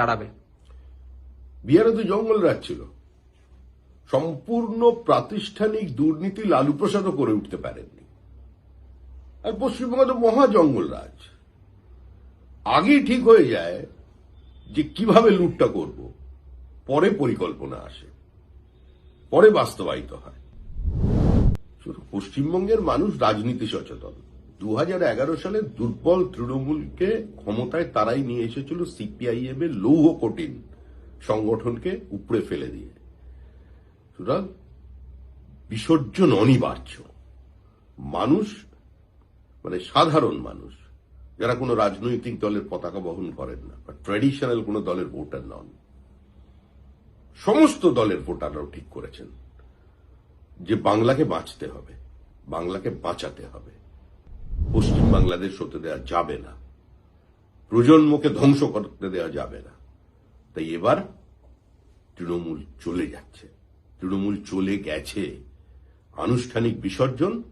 তাড়াবে। বিহারে তো জঙ্গল রাজ ছিল। সম্পূর্ণ প্রাতিষ্ঠানিক দুর্নীতি লালু প্রসাদও করে উঠতে পারেননি। আর পশ্চিমবঙ্গে তো মহা জঙ্গল রাজ। আগেই ঠিক হয়ে যায় যে কীভাবে লুটটা করব, পরে পরিকল্পনা আসে, পরে বাস্তবায়িত হয়। পশ্চিমবঙ্গের মানুষ রাজনীতি সচেতন। দু হাজার এগারো সালে দুর্বল তৃণমূলকে ক্ষমতায় তারাই নিয়ে এসেছিল সিপিআইএম এর লৌহ কঠিন সংগঠনকে উপড়ে ফেলে দিয়ে। সুতরাং বিসর্জন অনিবার্য। মানুষ মানে সাধারণ মানুষ, যারা কোনো রাজনৈতিক দলের পতাকা বহন করেন না বা ট্র্যাডিশনাল কোনো দলের ভোটার নন, সমস্ত দলের ভোটাররাও ঠিক করেছেন যে বাংলাকে বাঁচতে হবে, বাংলাকে বাঁচাতে হবে। পশ্চিম বাংলাদেশ হতে দেওয়া যাবে না। প্রজন্মকে ধ্বংস করতে দেওয়া যাবে না। তাই এবার তৃণমূল চলে যাচ্ছে। তৃণমূল চলে গেছে আনুষ্ঠানিক বিসর্জন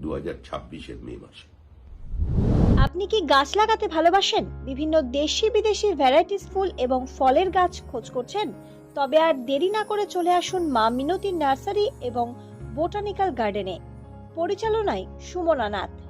দু হাজার ছাব্বিশের মে মাসে। আপনি কি গাছ লাগাতে ভালোবাসেন? বিভিন্ন দেশি বিদেশি ভ্যারাইটিস ফুল এবং ফলের গাছ খোঁজ করছেন? তবে আর দেরি না করে চলে আসুন মা মিনতি নার্সারি এবং বোটানিক্যাল গার্ডেনে। পরিচালনায় সুমনা নাথ।